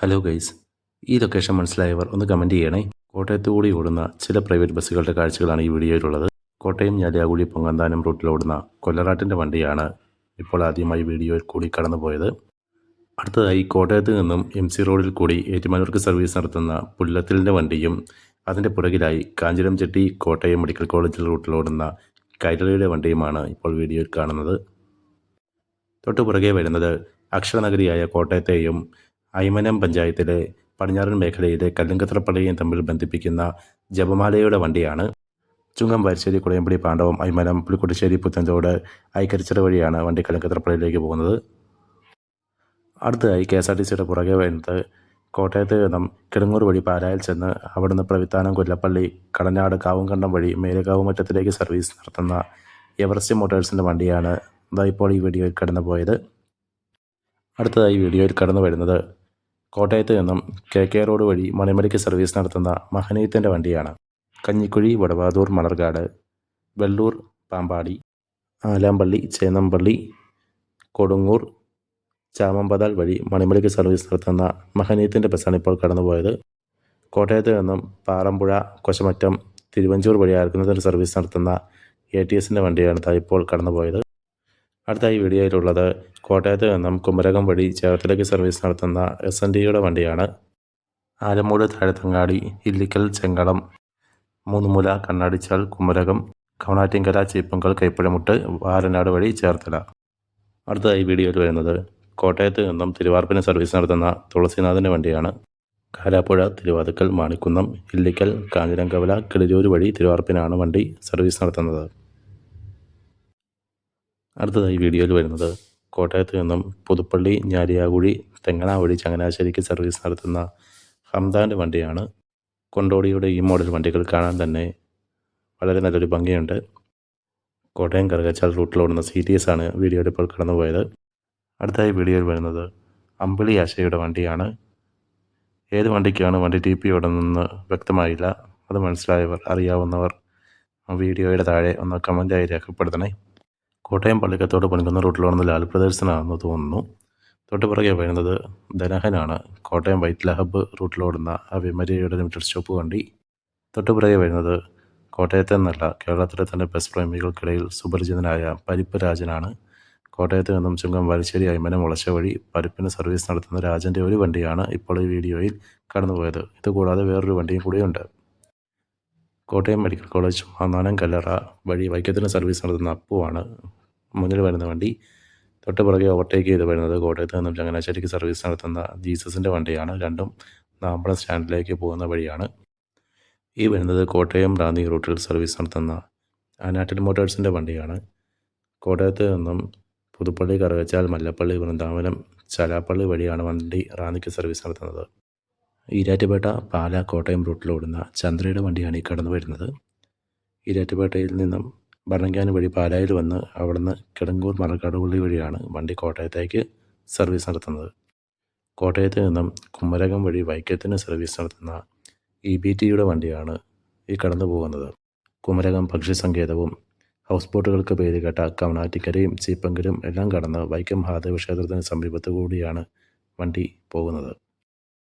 Hello guys ഈ location മനസ്സിലായവർ ഒന്ന് കമന്റ് ചെയ്യണേ. കോട്ടയത്ത് കൂടി ഓടുന്ന ചില പ്രൈവറ്റ് ബസ്സുകളുടെ കാഴ്ചകളാണ് ഈ വീഡിയോയിലുള്ളത്. കോട്ടയം ഞാലിയാകുഴി പൊങ്ങന്താനം റൂട്ടിൽ ഓടുന്ന കൊല്ലറാട്ടിന്റെ വണ്ടിയാണ് ഇപ്പോൾ ആദ്യമായി വീഡിയോയിൽ കൂടി കടന്നുപോയത്. അടുത്തതായി കോട്ടയത്ത് നിന്നും എം സി റോഡിൽ കൂടി ഏറ്റുമാനൂർക്ക് സർവീസ് നടത്തുന്ന പുല്ലത്തിലിന്റെ വണ്ടിയും അതിന്റെ പുറകിലായി കാഞ്ചിരം ചെട്ടി കോട്ടയം മെഡിക്കൽ കോളേജിൽ റൂട്ടിൽ ഓടുന്ന കൈരളിയുടെ വണ്ടിയുമാണ് ഇപ്പോൾ വീഡിയോയിൽ കാണുന്നത്. തൊട്ടു പുറകെ വരുന്നത് അക്ഷരനഗരിയായ കോട്ടയത്തെയും ഐമനം പഞ്ചായത്തിലെ പടിഞ്ഞാറൻ മേഖലയിലെ കല്ലുങ്കത്രപ്പള്ളിയും തമ്മിൽ ബന്ധിപ്പിക്കുന്ന ജപമാലയുടെ വണ്ടിയാണ്. ചുങ്കം വരിശ്ശേരി കുളയമ്പടി പാണ്ഡവം അയ്മനം പുലിക്കുട്ടിശ്ശേരി പുത്തൻതോട് ഐക്കരിച്ചിറ വഴിയാണ് വണ്ടി കല്ലുങ്കത്രപ്പള്ളിയിലേക്ക് പോകുന്നത്. അടുത്തതായി കെ എസ് ആർ ടി സിയുടെ പുറകെ വരുന്നത് കോട്ടയത്ത് നിന്നും കിടങ്ങൂർ വഴി പാലായിൽ ചെന്ന് അവിടുന്ന് പ്രവിത്താനം കൊല്ലപ്പള്ളി കടനാട് കാവുംകണ്ടം വഴി മേലകാവ് മറ്റത്തിലേക്ക് സർവീസ് നടത്തുന്ന എവറസ്റ്റ് മോട്ടോഴ്സിന്റെ വണ്ടിയാണ് ഇപ്പോൾ ഈ വീഡിയോയിൽ കടന്നു പോയത് അടുത്തതായി വീഡിയോയിൽ കടന്നു വരുന്നത് കോട്ടയത്ത് നിന്നും കെ കെ റോഡ് വഴി മണിമലയ്ക്ക് സർവീസ് നടത്തുന്ന മഹനീയത്തിന്റെ വണ്ടിയാണ്. കഞ്ഞിക്കുഴി വടവാതൂർ മണർകാട് വെള്ളൂർ പാമ്പാടി ആലാമ്പള്ളി ചേന്നമ്പള്ളി കൊടുങ്ങൂർ ചാമമ്പതാൽ വഴി മണിമലയ്ക്ക് സർവീസ് നടത്തുന്ന മഹനീയത്തിന്റെ ബസ്സാണ് ഇപ്പോൾ കടന്നുപോയത്. കോട്ടയത്ത് നിന്നും പാറമ്പുഴ കൊശമറ്റം തിരുവഞ്ചൂർ വഴി ആർക്കുന്നതിന്റെ സർവീസ് നടത്തുന്ന എ ടി എസിന്റെ വണ്ടിയാണ് ഇപ്പോൾ കടന്നുപോയത്. അടുത്ത ഈ വീഡിയോയിലുള്ളത് കോട്ടയത്ത് നിന്നും കുമരകം വഴി ചേർത്തലയ്ക്ക് സർവീസ് നടത്തുന്ന എസ് എൻ ഡിയുടെ വണ്ടിയാണ്. ആലമൂട് താഴത്തങ്ങാടി ഇല്ലിക്കൽ ചെങ്കളം മൂന്നുമുല കണ്ണാടിച്ചാൽ കുമരകം കവണാറ്റിങ്കര ചീപ്പങ്കൽ കൈപ്പഴമുട്ട് വാരനാട് വഴി ചേർത്തല. അടുത്തതായി വീഡിയോയിൽ വരുന്നത് കോട്ടയത്ത് നിന്നും തിരുവാർപ്പിന് സർവീസ് നടത്തുന്ന തുളസിനാഥിന്റെ വണ്ടിയാണ്. കാരാപ്പുഴ തിരുവാതുക്കൽ മാണിക്കുന്നം ഇല്ലിക്കൽ കാഞ്ഞിരങ്കവല കിളിരൂർ വഴി തിരുവാർപ്പിനാണ് വണ്ടി സർവീസ് നടത്തുന്നത്. അടുത്തതായി വീഡിയോയിൽ വരുന്നത് കോട്ടയത്ത് നിന്നും പുതുപ്പള്ളി ഞാലിയാകുഴി തെങ്ങണാവഴി ചങ്ങനാശ്ശേരിക്ക് സർവീസ് നടത്തുന്ന ഹംദാന്റെ വണ്ടിയാണ്. കൊണ്ടോടിയുടെ ഈ മോഡൽ വണ്ടികൾ കാണാൻ തന്നെ വളരെ നല്ലൊരു ഭംഗിയുണ്ട്. കോട്ടയം കറുകച്ചാൽ റൂട്ടിലോടുന്ന സി ടി എസ് ആണ് വീഡിയോയിൽ ഇപ്പോൾ കടന്നുപോയത്. അടുത്തായി വീഡിയോയിൽ വരുന്നത് അമ്പിളി ആശയുടെ വണ്ടിയാണ്. ഏത് വണ്ടിക്കാണ് വണ്ടി ടി പി ഓടുന്നതെന്ന് വ്യക്തമായില്ല. അത് മനസ്സിലായവർ അറിയാവുന്നവർ വീഡിയോയുടെ താഴെ ഒന്ന് കമന്റായി രേഖപ്പെടുത്തണേ. കോട്ടയം പള്ളിക്കത്തോട് പണിക്കുന്ന റൂട്ടിലാണെന്ന് ലാൽ പ്രദർശനമാണെന്ന് തോന്നുന്നു. തൊട്ട് പുറകെ വരുന്നത് ധനഹനാണ്. കോട്ടയം വൈറ്റ്ല ഹബ്ബ് റൂട്ടിലോടുന്ന ആ വിമരിയുടെ ലിമിറ്റഡ് സ്റ്റോപ്പ് വണ്ടി തൊട്ട് പുറകെ വരുന്നത് കോട്ടയത്തെ നിന്നല്ല കേരളത്തിലെ തന്നെ ബസ് പ്രേമികൾക്കിടയിൽ സുപരിചിതനായ പരിപ്പ് രാജനാണ്. കോട്ടയത്ത് നിന്നും ചുങ്കം വലശ്ശേരി അയ്മന മുളച്ച വഴി പരിപ്പിന് സർവീസ് നടത്തുന്ന രാജന്റെ ഒരു വണ്ടിയാണ് ഇപ്പോൾ ഈ വീഡിയോയിൽ കടന്നുപോയത്. ഇതുകൂടാതെ വേറൊരു വണ്ടിയും കൂടിയുണ്ട്. കോട്ടയം മെഡിക്കൽ കോളേജ് മാന്നാനം കല്ലറ വഴി വൈക്കത്തിന് സർവീസ് നടത്തുന്ന അപ്പുവാണ് മുന്നിൽ വരുന്ന വണ്ടി തൊട്ട് പുറകെ ഓവർടേക്ക് ചെയ്ത് വരുന്നത് കോട്ടയത്ത് നിന്നും ചങ്ങനാശ്ശേരിക്ക് സർവീസ് നടത്തുന്ന ജീസസിന്റെ വണ്ടിയാണ്. രണ്ടും നാമ്പളം സ്റ്റാൻഡിലേക്ക് പോകുന്ന വഴിയാണ്. ഈ വരുന്നത് കോട്ടയം റാന്നി റൂട്ടിൽ സർവീസ് നടത്തുന്ന ആനാട്ടിൽ മോട്ടോഴ്സിന്റെ വണ്ടിയാണ്. കോട്ടയത്ത് നിന്നും പുതുപ്പള്ളി കറുകച്ചാൽ മല്ലപ്പള്ളി വൃന്ദാവനം ചലാപ്പള്ളി വഴിയാണ് വണ്ടി റാന്നിക്ക് സർവീസ് നടത്തുന്നത്. ഈരാറ്റുപേട്ട പാല കോട്ടയം റൂട്ടിലോടുന്ന ചന്ദ്രയുടെ വണ്ടിയാണ് ഈ കടന്നു വരുന്നത് ഈരാറ്റുപേട്ടയിൽ നിന്നും ഭരണങ്ങാനം വഴി പാലായിൽ വന്ന് അവിടുന്ന് കിടങ്ങൂർ മറക്കാടുപള്ളി വഴിയാണ് വണ്ടി കോട്ടയത്തേക്ക് സർവീസ് നടത്തുന്നത്. കോട്ടയത്ത് നിന്നും കുമരകം വഴി വൈക്കത്തിന് സർവീസ് നടത്തുന്ന ഇ ബി ടിയുടെ വണ്ടിയാണ് ഈ കടന്നു പോകുന്നത്. കുമരകം പക്ഷി സങ്കേതവും ഹൗസ് ബോട്ടുകൾക്ക് പേര് കേട്ട കവണാറ്റിക്കരയും ചീപ്പങ്കരും എല്ലാം കടന്ന് വൈക്കം മഹാദേവ ക്ഷേത്രത്തിന് സമീപത്തുകൂടിയാണ് വണ്ടി പോകുന്നത്.